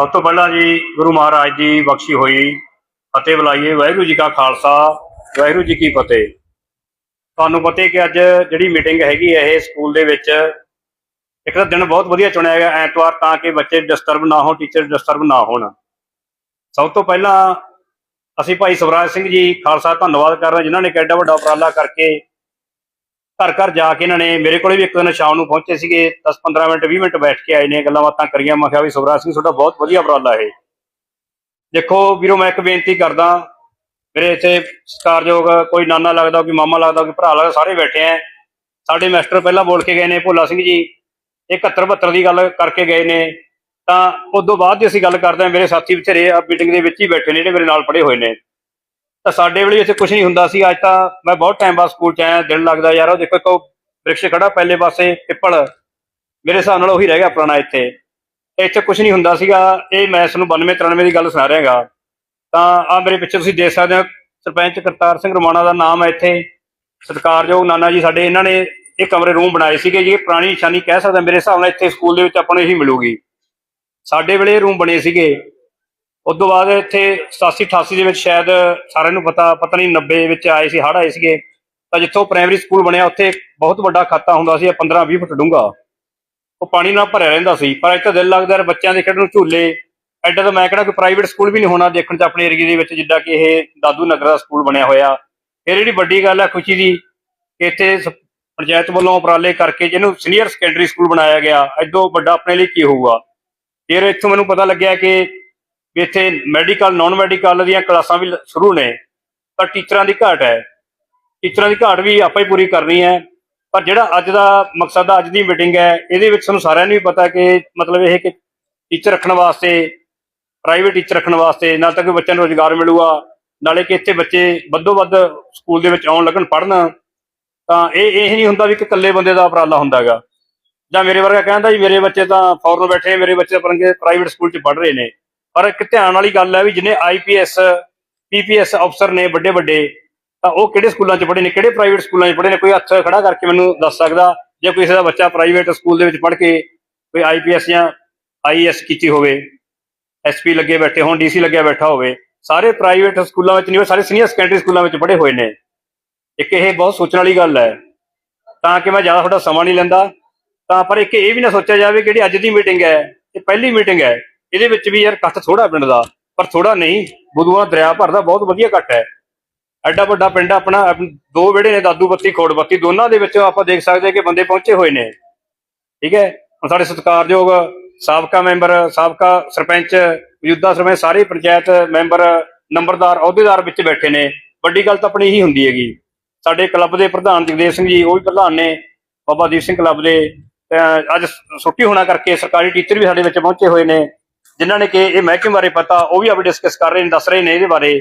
ਸਭ ਤੋਂ ਪਹਿਲਾਂ ਜੀ ਗੁਰੂ ਮਹਾਰਾਜ ਦੀ ਬਖਸ਼ੀ ਹੋਈ ਫਤਿਹ ਬੁਲਾਈਏ, ਵਾਹਿਗੁਰੂ ਜੀ ਕਾ ਖਾਲਸਾ, ਵਾਹਿਗੁਰੂ ਜੀ ਕੀ ਫਤਿਹ। ਤੁਹਾਨੂੰ ਪਤਾ ਹੈ ਕਿ ਅੱਜ ਜਿਹੜੀ ਮੀਟਿੰਗ ਹੈਗੀ ਹੈ ਇਹ ਸਕੂਲ ਦੇ ਵਿੱਚ, ਇੱਕ ਤਾਂ ਦਿਨ ਬਹੁਤ ਵਧੀਆ ਚੁਣਿਆ ਗਿਆ ਐਤਵਾਰ ਤਾਂ ਕਿ ਬੱਚੇ ਡਿਸਟਰਬ ਨਾ ਹੋਣ ਟੀਚਰ ਡਿਸਟਰਬ ਨਾ ਹੋਣ। ਸਭ ਤੋਂ ਪਹਿਲਾਂ ਅਸੀਂ ਭਾਈ ਸਵਰਾਜ ਸਿੰਘ ਜੀ, ਖਾਲਸਾ ਧੰਨਵਾਦ ਕਰ ਰਹੇ ਜਿਨ੍ਹਾਂ ਨੇ ਕਿੱਡਾ ਵੱਡਾ ਉਪਰਾਲਾ ਕਰਕੇ ਘਰ ਘਰ ਜਾ ਕੇ ਇਹਨਾਂ ਨੇ ਮੇਰੇ ਕੋਲੇ ਵੀ ਇੱਕ ਦਿਨ ਸ਼ਾਮ ਨੂੰ ਪਹੁੰਚੇ ਸੀਗੇ 10 15 ਮਿੰਟ 20 ਮਿੰਟ ਬੈਠ ਕੇ ਆਏ ਨੇ, ਗੱਲਾਂ ਬਾਤਾਂ ਕਰੀਆਂ, ਮੈਂ ਕਿਹਾ ਵੀ ਸਵਰਾਜ ਸਿੰਘ, ਤੁਹਾਡਾ ਬਹੁਤ ਵਧੀਆ ਉਪਰਾਲਾ ਹੈ ਦੇਖੋ ਵੀਰੋ, ਮੈਂ ਇੱਕ ਬੇਨਤੀ ਕਰਦਾ, ਮੇਰੇ ਇੱਥੇ ਸਤਿਕਾਰਯੋਗ ਕੋਈ ਨਾਨਾ ਲੱਗਦਾ, ਕੋਈ ਮਾਮਾ ਲੱਗਦਾ, ਕੋਈ ਭਰਾ ਲੱਗਦਾ, ਸਾਰੇ ਬੈਠੇ ਆ। ਸਾਡੇ ਮਾਸਟਰ ਪਹਿਲਾਂ ਬੋਲ ਕੇ ਗਏ ਨੇ, ਭੋਲਾ ਸਿੰਘ ਜੀ ਇਹ 71 72 ਦੀ ਗੱਲ ਕਰਕੇ ਗਏ ਨੇ। ਤਾਂ ਉਦੋਂ ਬਾਅਦ ਦੀ ਅਸੀਂ ਗੱਲ ਕਰਦੇ ਹਾਂ, ਮੇਰੇ ਸਾਥੀ ਵਿਚਾਰੇ ਆ ਮੀਟਿੰਗ ਦੇ ਵਿੱਚ ਹੀ ਬੈਠੇ ਨੇ, ਜਿਹੜੇ ਮੇਰੇ ਨਾਲ ਪੜ੍ਹੇ ਹੋਏ ਨੇ। ਤਾਂ ਸਾਡੇ ਵੇਲੇ ਇੱਥੇ ਕੁਝ ਨਹੀਂ ਹੁੰਦਾ ਸੀ। ਅੱਜ ਤਾਂ ਮੈਂ ਬਹੁਤ ਟਾਈਮ ਬਾਅਦ ਸਕੂਲ ਚ ਆਇਆ, ਦਿਨ ਲੱਗਦਾ ਯਾਰ, ਉਹ ਦੇਖੋ ਇੱਕ ਬ੍ਰਿਕਸ਼ ਖੜਾ ਪਹਿਲੇ ਪਾਸੇ, ਪਿੱਪਲ। ਮੇਰੇ ਹਿਸਾਬ ਨਾਲ ਉਹੀ ਰਹਿ ਗਿਆ ਪੁਰਾਣਾ ਇੱਥੇ। ਇੱਥੇ ਕੁਝ ਨਹੀਂ ਹੁੰਦਾ ਸੀਗਾ। ਇਹ ਮੈਂ ਤੁਹਾਨੂੰ 92 93 ਦੀ ਗੱਲ ਸੁਣਾ ਰਿਹਾਗਾ। ਤਾਂ ਆ ਮੇਰੇ ਪਿੱਛੇ ਤੁਸੀਂ ਦੇਖ ਸਕਦੇ ਹੋ, ਸਰਪੰਚ ਕਰਤਾਰ ਸਿੰਘ ਰਮਾਣਾ ਦਾ ਨਾਮ ਹੈ ਇੱਥੇ। ਸਤਿਕਾਰਯੋਗ ਨਾਨਾ ਜੀ ਸਾਡੇ, ਇਹਨਾਂ ਨੇ ਇਹ ਕਮਰੇ ਰੂਮ ਬਣਾਏ ਸੀਗੇ ਜੀ ਪੁਰਾਣੀ ਨਿਸ਼ਾਨੀ ਕਹਿ ਸਕਦੇ ਮੇਰੇ ਹਿਸਾਬ ਨਾਲ ਇੱਥੇ ਸਕੂਲ ਦੇ ਵਿੱਚ ਆਪਾਂ ਨੂੰ ਇਹੀ ਮਿਲੂਗੀ। ਸਾਡੇ ਵੇਲੇ ਇਹ ਰੂਮ ਬਣੇ ਸੀਗੇ। ਉਸ ਤੋਂ ਬਾਅਦ ਇੱਥੇ 87 88 ਦੇ ਵਿੱਚ ਸ਼ਾਇਦ ਸਾਰਿਆਂ ਨੂੰ ਪਤਾ ਪਤਾ ਨਹੀਂ 90 ਵਿੱਚ ਆਏ ਸੀ, ਹੜ੍ਹ ਆਏ ਸੀਗੇ। ਤਾਂ ਜਿੱਥੋਂ ਪ੍ਰਾਇਮਰੀ ਸਕੂਲ ਬਣਿਆ, ਉੱਥੇ ਬਹੁਤ ਵੱਡਾ ਖਾਤਾ ਹੁੰਦਾ ਸੀ 15 20 ਫੁੱਟ ਡੂੰਘਾ। ਉਹ ਪਾਣੀ ਨਾਲ ਭਰਿਆ ਰਹਿੰਦਾ ਸੀ, ਪਰ ਅੱਜ ਤਾਂ ਦਿਲ ਲੱਗਦਾ ਯਾਰ ਬੱਚਿਆਂ ਦੇ ਖੇਡਣ ਨੂੰ ਝੂਲੇ। ਐਡਾ ਤਾਂ ਮੈਂ ਕਿਹੜਾ ਕੋਈ ਪ੍ਰਾਈਵੇਟ ਸਕੂਲ ਵੀ ਨਹੀਂ ਹੋਣਾ ਦੇਖਣ ਚ ਆਪਣੇ ਏਰੀਏ ਦੇ ਵਿੱਚ, ਜਿੱਦਾਂ ਕਿ ਇਹ ਦਾਦੂ ਨਗਰ ਦਾ ਸਕੂਲ ਬਣਿਆ ਹੋਇਆ। ਫਿਰ ਜਿਹੜੀ ਵੱਡੀ ਗੱਲ ਹੈ ਖੁਸ਼ੀ ਦੀ, ਕਿ ਇੱਥੇ ਸ- ਪੰਚਾਇਤ ਵੱਲੋਂ ਉਪਰਾਲੇ ਕਰਕੇ ਜਿਹਨੂੰ ਸੀਨੀਅਰ ਸੈਕੰਡਰੀ ਸਕੂਲ ਬਣਾਇਆ ਗਿਆ ਐਡੋ ਵੱਡਾ ਆਪਣੇ ਲਈ ਕੀ ਹੋਊਗਾ? ਫਿਰ ਇੱਥੋਂ ਮੈਨੂੰ ਪਤਾ ਲੱਗਿਆ ਕਿ ਵੀ ਇੱਥੇ ਮੈਡੀਕਲ ਨਾਨ ਮੈਡੀਕਲ ਦੀਆਂ ਕਲਾਸਾਂ ਵੀ ਸ਼ੁਰੂ ਨੇ ਪਰ ਟੀਚਰਾਂ ਦੀ ਘਾਟ ਹੈ। ਟੀਚਰਾਂ ਦੀ ਘਾਟ ਵੀ ਆਪਾਂ ਹੀ ਪੂਰੀ ਕਰਨੀ ਹੈ। ਪਰ ਜਿਹੜਾ ਅੱਜ ਦਾ ਮਕਸਦ ਅੱਜ ਦੀ ਮੀਟਿੰਗ ਹੈ, ਇਹਦੇ ਵਿੱਚ ਸਾਨੂੰ ਸਾਰਿਆਂ ਨੂੰ ਵੀ ਪਤਾ ਕਿ ਮਤਲਬ ਇਹ ਕਿ ਟੀਚਰ ਰੱਖਣ ਵਾਸਤੇ ਪ੍ਰਾਈਵੇਟ ਟੀਚਰ ਰੱਖਣ ਵਾਸਤੇ, ਨਾਲ ਤਾਂ ਕਿ ਬੱਚਿਆਂ ਨੂੰ ਰੋਜ਼ਗਾਰ ਮਿਲੂਗਾ, ਨਾਲੇ ਕਿ ਇੱਥੇ ਬੱਚੇ ਵੱਧੋ ਵੱਧ ਸਕੂਲ ਦੇ ਵਿੱਚ ਆਉਣ ਲੱਗਣ ਪੜ੍ਹਨ, ਤਾਂ ਇਹ ਇਹ ਨਹੀਂ ਹੁੰਦਾ ਵੀ ਕਿ ਇਕੱਲੇ ਬੰਦੇ ਦਾ ਉਪਰਾਲਾ ਹੁੰਦਾਗਾ ਜਾਂ ਮੇਰੇ ਵਰਗਾ ਕਹਿੰਦਾ ਜੀ, ਮੇਰੇ ਬੱਚੇ ਤਾਂ ਫੌਰਨ ਬੈਠੇ ਮੇਰੇ ਬੱਚੇ ਪਰੰਗੇ ਪ੍ਰਾਈਵੇਟ ਸਕੂਲ 'ਚ ਪੜ੍ਹ ਰਹੇ ਨੇ। ਪਰ ਇੱਕ ਧਿਆਨ ਵਾਲੀ ਗੱਲ ਹੈ ਵੀ ਜਿਹਨੇ ਆਈਪੀਐਸ ਪੀਪੀਐਸ ਅਫਸਰ ਨੇ ਵੱਡੇ ਵੱਡੇ, ਤਾਂ ਉਹ ਕਿਹੜੇ ਸਕੂਲਾਂ 'ਚ ਪੜ੍ਹੇ ਨੇ, ਕਿਹੜੇ ਪ੍ਰਾਈਵੇਟ ਸਕੂਲਾਂ 'ਚ ਪੜ੍ਹੇ ਨੇ? ਕੋਈ ਹੱਥ ਖੜਾ ਕਰਕੇ ਮੈਨੂੰ ਦੱਸ ਸਕਦਾ? ਜੇ ਕਿਸੇ ਦਾ ਬੱਚਾ ਪ੍ਰਾਈਵੇਟ ਸਕੂਲ ਦੇ ਵਿੱਚ ਪੜ੍ਹ ਕੇ ਕੋਈ ਆਈਪੀਐਸ ਜਾਂ ਆਈਐਸ ਕੀਤੀ ਹੋਵੇ? ਐਸਪੀ ਲੱਗੇ ਬੈਠੇ ਹੋਣ ਡੀਸੀ ਲੱਗਿਆ ਬੈਠਾ ਹੋਵੇ, ਸਾਰੇ ਪ੍ਰਾਈਵੇਟ ਸਕੂਲਾਂ ਵਿੱਚ ਨਹੀਂ ਉਹ ਸਾਰੇ ਸੀਨੀਅਰ ਸੈਕੰਡਰੀ ਸਕੂਲਾਂ ਵਿੱਚ ਪੜ੍ਹੇ ਹੋਏ ਨੇ। ਇੱਕ ਇਹ ਬਹੁਤ ਸੋਚਣ ਵਾਲੀ ਗੱਲ ਹੈ। ਤਾਂ ਕਿ ਮੈਂ ਜ਼ਿਆਦਾ ਤੁਹਾਡਾ ਸਮਾਂ ਨਹੀਂ ਲੈਂਦਾ, ਤਾਂ ਪਰ ਇੱਕ ਇਹ ਵੀ ਨਾ ਸੋਚਿਆ ਜਾਵੇ ਕਿ ਜਿਹੜੀ ਅੱਜ ਦੀ ਮੀਟਿੰਗ ਹੈ, ਇਹ ਪਹਿਲੀ ਮੀਟਿੰਗ ਹੈ। ਇਹਦੇ ਵਿੱਚ ਵੀ ਯਾਰ ਇਕੱਠ ਥੋੜਾ ਪਿੰਡ ਦਾ, ਪਰ ਥੋੜਾ ਨਹੀਂ, ਬੁੱਧੂਆਂ ਦਰਿਆ ਭਰਦਾ ਬਹੁਤ ਵਧੀਆ ਇਕੱਠ ਹੈ। ਐਡਾ ਵੱਡਾ ਪਿੰਡ ਆਪਣਾ ਦੋ ਵਿਹੜੇ ਨੇ, ਦਾਦੂ ਬੱਤੀ, ਖੋੜ ਬੱਤੀ, ਦੋਨਾਂ ਦੇ ਵਿੱਚ ਆਪਾਂ ਦੇਖ ਸਕਦੇ ਹਾਂ ਕਿ ਬੰਦੇ ਪਹੁੰਚੇ ਹੋਏ ਨੇ। ਠੀਕ ਹੈ? ਹੁਣ ਸਾਡੇ ਸਤਿਕਾਰਯੋਗ ਸਾਬਕਾ ਮੈਂਬਰ, ਸਾਬਕਾ ਸਰਪੰਚ, ਮੌਜੂਦਾ ਸਰਪੰਚ ਸਾਰੇ ਪੰਚਾਇਤ ਮੈਂਬਰ, ਨੰਬਰਦਾਰ, ਅਹੁਦੇਦਾਰ ਵਿੱਚ ਬੈਠੇ ਨੇ। ਵੱਡੀ ਗੱਲ ਤਾਂ ਆਪਣੀ ਇਹੀ ਹੁੰਦੀ ਹੈਗੀ। ਸਾਡੇ ਕਲੱਬ ਦੇ ਪ੍ਰਧਾਨ ਜਗਦੇਵ ਸਿੰਘ ਜੀ, ਉਹ ਵੀ ਪ੍ਰਧਾਨ ਨੇ, ਬਾਬਾ ਦੀਪ ਸਿੰਘ ਕਲੱਬ ਦੇ। ਅੱਜ ਛੁੱਟੀ ਹੋਣਾ ਕਰਕੇ ਸਰਕਾਰੀ ਟੀਚਰ ਵੀ ਸਾਡੇ ਵਿੱਚ ਪਹੁੰਚੇ ਹੋਏ ਨੇ। ਜਿਨ੍ਹਾਂ ਨੇ ਕਿ ਇਹ ਮਹਿਕਮੇ ਬਾਰੇ ਪਤਾ, ਉਹ ਵੀ ਆਪ ਡਿਸਕਸ ਕਰ ਰਹੇ ਨੇ, ਦੱਸ ਰਹੇ ਨੇ ਇਹਦੇ ਬਾਰੇ।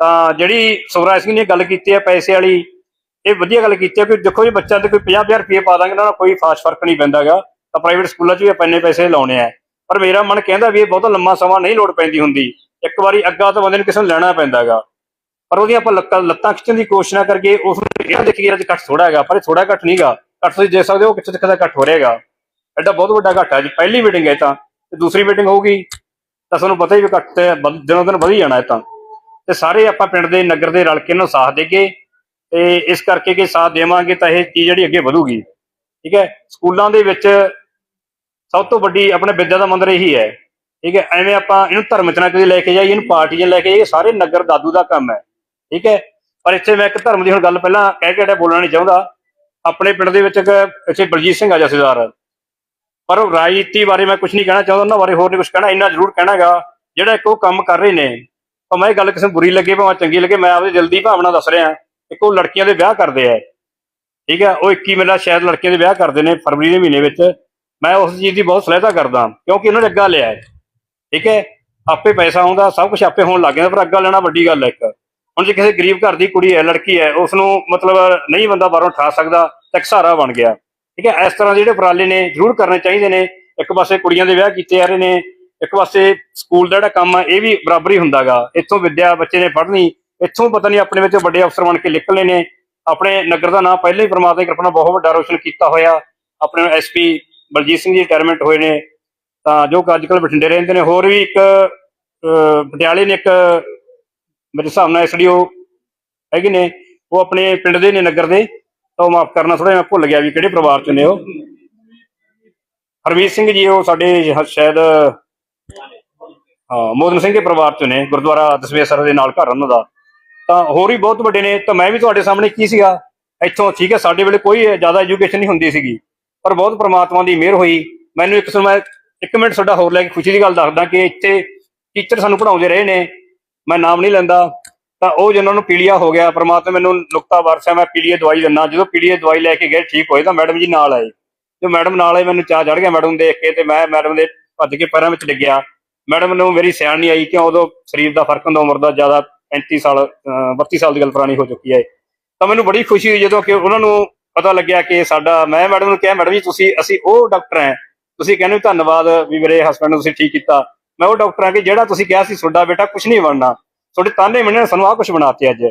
ਤਾਂ ਜਿਹੜੀ ਸੁਖਰਾਜ ਸਿੰਘ ਨੇ ਗੱਲ ਕੀਤੀ ਹੈ ਪੈਸੇ ਵਾਲੀ, ਇਹ ਵਧੀਆ ਗੱਲ ਕੀਤੀ ਹੈ ਕਿ ਦੇਖੋ ਜੀ ਬੱਚਾ ਤੇ ਕੋਈ 50000 ਰੁਪਏ ਪਾ ਦਾਂਗੇ ਉਹਨਾਂ ਨਾਲ ਕੋਈ ਖਾਸ ਫ਼ਰਕ ਨਹੀਂ ਪੈਂਦਾਗਾ ਤਾਂ ਪ੍ਰਾਈਵੇਟ ਸਕੂਲਾਂ 'ਚ ਵੀ ਆਪਾਂ ਇੰਨੇ ਪੈਸੇ ਲਾਉਣੇ ਆ। ਪਰ ਮੇਰਾ ਮਨ ਕਹਿੰਦਾ ਵੀ ਇਹ ਬਹੁਤਾ ਲੰਮਾ ਸਮਾਂ ਨਹੀਂ ਲੋੜ ਪੈਂਦੀ ਹੁੰਦੀ। ਇੱਕ ਵਾਰੀ ਅੱਗਾ ਤਾਂ ਬੰਦੇ ਨੂੰ ਕਿਸੇ ਨੂੰ ਲੈਣਾ ਪੈਂਦਾਗਾ ਪਰ ਉਹਦੀਆਂ ਆਪਾਂ ਲੱਤਾਂ ਲੱਤਾਂ ਖਿੱਚਣ ਦੀ ਕੋਸ਼ਿਸ਼ ਨਾ ਕਰਕੇ ਉਸ ਨੂੰ ਇਹ ਦੇਖੀਏ ਅੱਜ ਘੱਟ ਥੋੜਾ ਹੈਗਾ, ਪਰ ਇਹ ਥੋੜਾ ਘੱਟ ਨਹੀਂਗਾ ਘੱਟ ਤੁਸੀਂ ਦੇਖ ਸਕਦੇ ਹੋ ਕਿੱਥੇ ਤੱਕ ਦਾ ਘੱਟ ਹੋ ਰਿਹਾਗਾ ਐਡਾ ਬਹੁਤ ਵੱਡਾ ਘੱਟ ਹੈ ਜੀ, ਪਹਿਲੀ ਮੀਟਿੰਗ ਹੈ ਤਾਂ। ਤੇ ਦੂਸਰੀ ਮੀਟਿੰਗ ਹੋਊਗੀ, ਤਾਂ ਤੁਹਾਨੂੰ ਪਤਾ ਹੀ ਵੀ ਘੱਟ ਤੇ ਦਿਨੋਂ ਦਿਨ ਵਧੀ ਜਾਣਾ ਇਹ ਤਾਂ। ਤੇ ਸਾਰੇ ਆਪਾਂ ਪਿੰਡ ਦੇ ਨਗਰ ਦੇ ਰਲ ਕੇ ਨੂੰ ਸਾਥ ਦੇਗੇ ਤੇ ਇਸ ਕਰਕੇ ਕਿ ਸਾਥ ਦੇਵਾਂਗੇ ਤਾਂ ਇਹ ਚੀਜ਼ ਜਿਹੜੀ ਅੱਗੇ ਵਧੂਗੀ। ਠੀਕ ਹੈ? ਸਕੂਲਾਂ ਦੇ ਵਿੱਚ ਸਭ ਤੋਂ ਵੱਡੀ ਆਪਣੇ ਵਿਦਿਆ ਦਾ ਮੰਦਰ ਇਹੀ ਹੈ। ਠੀਕ ਹੈ? ਐਵੇਂ ਆਪਾਂ ਇਹਨੂੰ ਧਰਮ ਚ ਨਾ ਕਦੇ ਲੈ ਕੇ ਜਾਈਏ, ਇਹਨੂੰ ਪਾਰਟੀ ਪਾਰਟੀਆਂ ਲੈ ਕੇ ਜਾਈਏ, ਸਾਰੇ ਨਗਰ ਦਾਦੂ ਦਾ ਕੰਮ ਹੈ। ਠੀਕ ਹੈ? ਪਰ ਇੱਥੇ ਮੈਂ ਇੱਕ ਧਰਮ ਦੀ ਹੁਣ ਗੱਲ ਪਹਿਲਾਂ ਕਹਿ ਕੇ ਬੋਲਣਾ ਨਹੀਂ ਚਾਹੁੰਦਾ। ਆਪਣੇ ਪਿੰਡ ਦੇ ਵਿੱਚ ਇੱਕ ਇੱਥੇ ਬਲਜੀਤ ਸਿੰਘ ਆ ਜਥੇਦਾਰ। ਪਰ ਉਹ ਰਾਜਨੀਤੀ ਬਾਰੇ ਮੈਂ ਕੁਝ ਨਹੀਂ ਕਹਿਣਾ ਚਾਹੁੰਦਾ, ਉਹਨਾਂ ਬਾਰੇ ਹੋਰ ਨਹੀਂ ਕੁਝ ਕਹਿਣਾ, ਇੰਨਾ ਜ਼ਰੂਰ ਕਹਿਣਾਗਾ, ਜਿਹੜਾ ਇੱਕ ਉਹ ਕੰਮ ਕਰ ਰਹੇ ਨੇ। ਭਾਵੇਂ ਇਹ ਗੱਲ ਕਿਸੇ ਨੂੰ ਬੁਰੀ ਲੱਗੇ, ਭਾਵੇਂ ਚੰਗੀ ਲੱਗੇ, ਮੈਂ ਆਪਦੇ ਦਿਲ ਦੀ ਭਾਵਨਾ ਦੱਸ ਰਿਹਾ। ਇੱਕ ਉਹ ਲੜਕੀਆਂ ਦੇ ਵਿਆਹ ਕਰਦੇ ਆ। ਠੀਕ ਹੈ ਉਹ 21 ਮੇਲਾ ਸ਼ਾਇਦ ਲੜਕੀਆਂ ਦੇ ਵਿਆਹ ਕਰਦੇ ਨੇ ਫਰਵਰੀ ਦੇ ਮਹੀਨੇ ਵਿੱਚ। ਮੈਂ ਉਸ ਚੀਜ਼ ਦੀ ਬਹੁਤ ਸਲਾਹਤਾ ਕਰਦਾ, ਕਿਉਂਕਿ ਉਹਨਾਂ ਨੇ ਅੱਗਾ ਲਿਆ ਹੈ। ਠੀਕ ਹੈ, ਆਪੇ ਪੈਸਾ ਆਉਂਦਾ, ਸਭ ਕੁਝ ਆਪੇ ਹੋਣ ਲੱਗ ਜਾਂਦਾ, ਪਰ ਅੱਗਾ ਲੈਣਾ ਵੱਡੀ ਗੱਲ ਹੈ ਇੱਕ। ਹੁਣ ਜੇ ਕਿਸੇ ਗਰੀਬ ਘਰ ਦੀ ਕੁੜੀ ਹੈ, ਲੜਕੀ ਹੈ ਉਸ ਨੂੰ ਮਤਲਬ ਨਹੀਂ ਬੰਦਾ ਬਾਹਰੋਂ ਠਾ ਸਕਦਾ, ਤਾਂ ਇੱਕ ਸਹਾਰਾ ਬਣ ਗਿਆ। ਠੀਕ ਹੈ ਇਸ ਤਰ੍ਹਾਂ ਦੇ ਜਿਹੜੇ ਉਪਰਾਲੇ ਨੇ ਜ਼ਰੂਰ ਕਰਨੇ ਚਾਹੀਦੇ ਨੇ। ਇੱਕ ਪਾਸੇ ਕੁੜੀਆਂ ਦੇ ਵਿਆਹ ਕੀਤੇ ਜਾ ਰਹੇ ਨੇ ਇੱਕ ਪਾਸੇ ਸਕੂਲ ਦਾ ਜਿਹੜਾ ਕੰਮ ਆ ਇਹ ਵੀ ਬਰਾਬਰੀ ਹੁੰਦਾਗਾ। ਇੱਥੋਂ ਵਿੱਦਿਆ ਬੱਚੇ ਨੇ ਪੜ੍ਹਨੀ ਇੱਥੋਂ ਪਤਾ ਨਹੀਂ ਆਪਣੇ ਵਿੱਚ ਵੱਡੇ ਅਫਸਰ ਬਣ ਕੇ ਨਿਕਲਣੇ ਨੇ। ਆਪਣੇ ਨਗਰ ਦਾ ਨਾਮ ਪਹਿਲਾਂ ਹੀ ਪ੍ਰਮਾਤਮਾ ਦੀ ਕਿਰਪਾ ਨਾਲ ਬਹੁਤ ਵੱਡਾ ਰੋਸ਼ਨ ਕੀਤਾ ਹੋਇਆ। ਆਪਣੇ ਐਸਪੀ ਬਲਜੀਤ ਸਿੰਘ ਜੀ ਰਿਟਾਇਰਮੈਂਟ ਹੋਏ ਨੇ। ਤਾਂ ਜੋ ਕਿ ਅੱਜ ਕੱਲ੍ਹ ਬਠਿੰਡੇ ਰਹਿੰਦੇ ਨੇ। ਹੋਰ ਵੀ ਇੱਕ ਅਹ, ਪਟਿਆਲੇ ਨੇ ਇੱਕ ਮੇਰੇ ਹਿਸਾਬ ਨਾਲ ਐਸਡੀਓ ਹੈਗੇ ਨੇ। ਉਹ ਆਪਣੇ ਪਿੰਡ ਦੇ ਨੇ ਨਗਰ ਦੇ। ਤਾਂ ਉਹ ਮਾਫ ਕਰਨਾ ਥੋੜਾ ਜਿਹਾ ਭੁੱਲ ਗਿਆ ਵੀ ਕਿਹੜੇ ਪਰਿਵਾਰ ਚ ਨੇ ਉਹ। ਹਰਮੀਤ ਸਿੰਘ ਜੀ, ਉਹ ਸਾਡੇ ਸ਼ਾਇਦ, ਹਾਂ ਮੋਦਨ ਸਿੰਘ ਦੇ ਪਰਿਵਾਰ ਚ ਨੇ, ਗੁਰਦੁਆਰਾ ਦਸਵੇਸਰ ਦੇ ਨਾਲ ਘਰ ਉਹਨਾਂ ਦਾ। ਤਾਂ ਹੋਰ ਵੀ ਬਹੁਤ ਵੱਡੇ ਨੇ, ਤਾਂ ਮੈਂ ਵੀ ਤੁਹਾਡੇ ਸਾਹਮਣੇ ਕੀ ਸੀਗਾ? ਇੱਥੋਂ ਠੀਕ ਹੈ, ਸਾਡੇ ਵੇਲੇ ਕੋਈ ਜ਼ਿਆਦਾ ਐਜੂਕੇਸ਼ਨ ਨਹੀਂ ਹੁੰਦੀ ਸੀਗੀ, ਪਰ ਬਹੁਤ ਪ੍ਰਮਾਤਮਾ ਦੀ ਮਿਹਰ ਹੋਈ। ਮੈਨੂੰ ਇੱਕ ਸਮਾਂ, ਇੱਕ ਮਿੰਟ ਤੁਹਾਡਾ ਹੋਰ ਲੈ ਕੇ ਖੁਸ਼ੀ ਦੀ ਗੱਲ ਦੱਸਦਾ ਕਿ ਇੱਥੇ ਟੀਚਰ ਸਾਨੂੰ ਪੜਾਉਂਦੇ ਰਹੇ ਨੇ। ਮੈਂ ਨਾਮ ਨਹੀਂ ਲੈਂਦਾ। ਤਾਂ ਉਹ ਜਿਨ੍ਹਾਂ ਨੂੰ ਪੀਲੀਆ ਹੋ ਗਿਆ, ਪ੍ਰਮਾਤਮਾ ਮੈਨੂੰ ਨੁਕਤਾ ਵਰਸਿਆ ਮੈਂ ਪੀਲੀਏ ਦਵਾਈ ਦਿੰਦਾ ਜਦੋਂ ਪੀਲੀਏ ਦਵਾਈ ਲੈ ਕੇ ਗਏ, ਠੀਕ ਹੋਏ, ਤਾਂ ਮੈਡਮ ਜੀ ਨਾਲ ਆਏ। ਜੋ ਮੈਡਮ ਨਾਲ ਆਏ, ਮੈਨੂੰ ਚਾਹ ਚੜ ਗਿਆ ਮੈਡਮ ਦੇਖ ਕੇ, ਤੇ ਮੈਂ ਮੈਡਮ ਦੇ ਭੱਜ ਕੇ ਪੈਰਾਂ ਵਿੱਚ ਡਿੱਗਿਆ। ਮੈਡਮ ਨੂੰ ਮੇਰੀ ਸਿਆਣ ਨਹੀਂ ਆਈ, ਕਿਉਂ? ਉਦੋਂ ਸਰੀਰ ਦਾ ਫ਼ਰਕ ਹੁੰਦਾ, ਉਮਰ ਦਾ ਜ਼ਿਆਦਾ 35 ਸਾਲ, ਅਹ 32 ਸਾਲ ਦੀ ਗੱਲ ਪੁਰਾਣੀ ਹੋ ਚੁੱਕੀ ਹੈ। ਤਾਂ ਮੈਨੂੰ ਬੜੀ ਖੁਸ਼ੀ ਹੋਈ ਜਦੋਂ ਕਿ ਉਹਨਾਂ ਨੂੰ ਪਤਾ ਲੱਗਿਆ ਕਿ ਸਾਡਾ, ਮੈਂ ਮੈਡਮ ਨੂੰ ਕਿਹਾ, ਮੈਡਮ ਜੀ, ਤੁਸੀਂ, ਅਸੀਂ ਉਹ ਡਾਕਟਰ ਹੈ। ਤੁਸੀਂ ਕਹਿੰਦੇ ਧੰਨਵਾਦ ਵੀ ਮੇਰੇ ਹਸਬੰਡ ਨੂੰ ਤੁਸੀਂ ਠੀਕ ਕੀਤਾ। ਮੈਂ ਉਹ ਡਾਕਟਰ ਹਾਂ ਕਿ ਜਿਹੜਾ ਤੁਸੀਂ ਕਿਹਾ ਸੀ, ਤੁਹਾਡਾ ਬੇਟਾ ਕੁਝ ਨਹੀਂ ਬਣਨਾ। ਤੁਹਾਡੇ ਤਾਨੇ ਮਿਹਣੇ ਸਾਨੂੰ ਆਹ ਕੁਝ ਬਣਾਤੇ ਅੱਜ।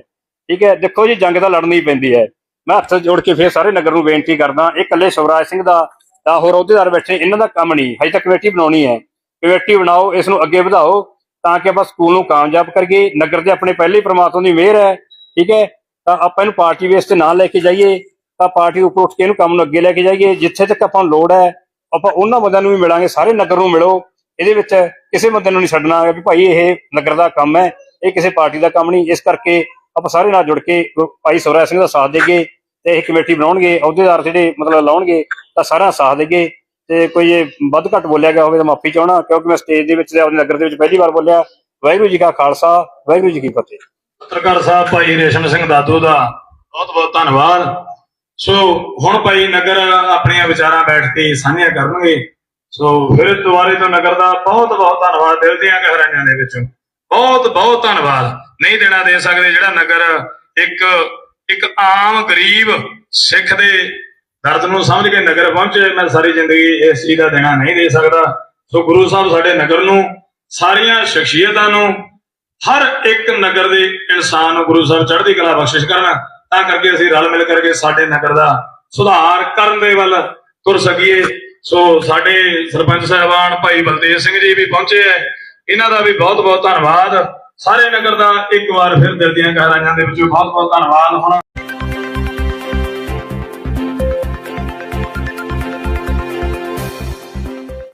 ਠੀਕ ਹੈ, ਦੇਖੋ ਜੀ, ਜੰਗ ਤਾਂ ਲੜਨੀ ਪੈਂਦੀ ਹੈ। ਮੈਂ ਹੱਥ ਜੋੜ ਕੇ ਫੇਰ ਸਾਰੇ ਨਗਰ ਨੂੰ ਬੇਨਤੀ ਕਰਦਾ, ਇਹ ਇਕੱਲੇ ਸ਼ਿਵਰਾਜ ਸਿੰਘ ਦਾ ਤਾਂ ਹੋਰ ਅਹੁਦੇਦਾਰ ਬੈਠੇ, ਇਹਨਾਂ ਦਾ ਕੰਮ ਨਹੀਂ। ਹਜੇ ਤੱਕ ਕਮੇਟੀ ਬਣਾਉਣੀ ਹੈ। ਕਮੇਟੀ ਬਣਾਓ, ਇਸ ਨੂੰ ਅੱਗੇ ਵਧਾਓ, ਤਾਂ ਕਿ ਆਪਾਂ ਸਕੂਲ ਨੂੰ ਕਾਮਯਾਬ ਕਰੀਏ। ਨਗਰ ਦੇ ਆਪਣੇ ਪਹਿਲੇ ਹੀ ਪ੍ਰਮਾਤਮਾ ਦੀ ਮਿਹਰ ਹੈ। ਠੀਕ ਹੈ, ਤਾਂ ਆਪਾਂ ਇਹਨੂੰ ਪਾਰਟੀ ਵੇਸ ਤੇ ਨਾ ਲੈ ਕੇ ਜਾਈਏ, ਤਾਂ ਪਾਰਟੀ ਉੱਪਰ ਉੱਠ ਕੇ ਇਹਨੂੰ ਕੰਮ ਨੂੰ ਅੱਗੇ ਲੈ ਕੇ ਜਾਈਏ। ਜਿੱਥੇ ਤੱਕ ਆਪਾਂ ਨੂੰ ਲੋੜ ਹੈ, ਆਪਾਂ ਉਹਨਾਂ ਬੰਦਿਆਂ ਨੂੰ ਵੀ ਮਿਲਾਂਗੇ, ਸਾਰੇ ਨਗਰ ਨੂੰ ਮਿਲੋ। ਇਹਦੇ ਵਿੱਚ ਕਿਸੇ ਬੰਦੇ ਨੂੰ ਨਹੀਂ ਛੱਡਣਾ ਵੀ ਭਾਈ ਇਹ ਨਗਰ ਦਾ ਕੰਮ ਹੈ। ਇਹ ਕਿਸੇ ਪਾਰਟੀ ਦਾ ਕੰਮ ਨਹੀਂ। ਇਸ ਕਰਕੇ ਆਪਾਂ ਸਾਰੇ ਨਾਲ ਜੁੜ ਕੇ ਭਾਈ ਸਵਰਾਜ ਸਿੰਘ ਦਾ ਸਾਥ ਦੇਈਏ ਤੇ ਇਹ ਕਮੇਟੀ ਬਣਾਉਣਗੇ, ਅਹੁਦੇਦਾਰ ਜਿਹੜੇ ਮਤਲਬ ਲਾਉਣਗੇ ਤਾਂ ਸਾਰਾ ਸਾਥ ਦੇਈਏ। ਤੇ ਕੋਈ ਇਹ ਵੱਧ ਘੱਟ ਬੋਲਿਆ ਗਿਆ ਹੋਵੇ ਤਾਂ ਮਾਫੀ ਚਾਹਣਾ ਕਿਉਂਕਿ ਮੈਂ ਸਟੇਜ ਦੇ ਵਿੱਚ ਤੇ ਆਪਣੇ ਨਗਰ ਦੇ ਵਿੱਚ ਪਹਿਲੀ ਵਾਰ ਬੋਲਿਆ, ਵਾਹਿਗੁਰੂ ਜੀ ਕਾ ਖਾਲਸਾ, ਵਾਹਿਗੁਰੂ ਜੀ ਕੀ ਫਤਿਹ। ਪੱਤਰਕਾਰ ਸਾਹਿਬ ਭਾਈ ਰੇਸ਼ਮ ਸਿੰਘ ਦਾਦੂ ਦਾ ਬਹੁਤ ਬਹੁਤ ਧੰਨਵਾਦ। ਸੋ ਹੁਣ ਭਾਈ ਨਗਰ ਆਪਣੀਆਂ ਵਿਚਾਰਾਂ ਬੈਠ ਕੇ ਸਾਂਝੀਆਂ ਕਰਨਗੇ। ਸੋ ਫਿਰ ਦੁਬਾਰੇ ਤੋਂ ਨਗਰ ਦਾ ਬਹੁਤ ਬਹੁਤ ਧੰਨਵਾਦ। ਦਿਲ ਦੀਆਂ ਗਹਿਰਾਈਆਂ ਦੇ ਵਿੱਚੋਂ। ਬਹੁਤ ਬਹੁਤ ਧੰਨਵਾਦ। ਨਹੀਂ ਦੇਣਾ ਦੇ ਸਕਦੇ ਜਿਹੜਾ ਨਗਰ ਇੱਕ ਇੱਕ ਆਮ ਗਰੀਬ ਸਿੱਖ ਦੇ ਦਰਦ ਨੂੰ ਸਮਝ ਕੇ ਨਗਰ ਪਹੁੰਚੇ, ਮੈਂ ਸਾਰੀ ਜ਼ਿੰਦਗੀ ਇਸ ਚੀਜ਼ ਦਾ ਦੇਣਾ ਨਹੀਂ ਦੇ ਸਕਦਾ। ਸੋ ਗੁਰੂ ਸਾਹਿਬ ਸਾਡੇ ਨਗਰ ਨੂੰ, ਸਾਰੀਆਂ ਸ਼ਖਸੀਅਤਾਂ ਨੂੰ, ਹਰ ਇੱਕ ਨਗਰ ਦੇ ਇਨਸਾਨ ਨੂੰ ਗੁਰੂ ਸਾਹਿਬ ਚੜ੍ਹਦੀ ਕਲਾ ਬਖਸ਼ਿਸ਼ ਕਰਨ। ਤਾਂ ਕਰਕੇ ਅਸੀਂ ਰਲ ਮਿਲ ਕਰਕੇ ਸਾਡੇ ਨਗਰ ਦਾ ਸੁਧਾਰ ਕਰਨ ਦੇ ਵੱਲ ਤੁਰ ਸਕੀਏ। ਸੋ ਸਾਡੇ ਸਰਪੰਚ ਸਾਹਿਬਾਨ ਭਾਈ ਬਲਦੇਵ ਸਿੰਘ ਜੀ ਵੀ ਪਹੁੰਚੇ ਹੈ। ਇਹਨਾਂ ਦਾ ਵੀ ਬਹੁਤ ਬਹੁਤ ਧੰਨਵਾਦ। ਸਾਰੇ ਨਗਰ ਦਾ ਇੱਕ ਵਾਰ ਫਿਰ ਦਿਲ ਦੀਆਂ ਗਹਿਰਾਈਆਂ ਦੇ ਵਿੱਚੋਂ ਬਹੁਤ ਬਹੁਤ ਧੰਨਵਾਦ ਹੁਣ।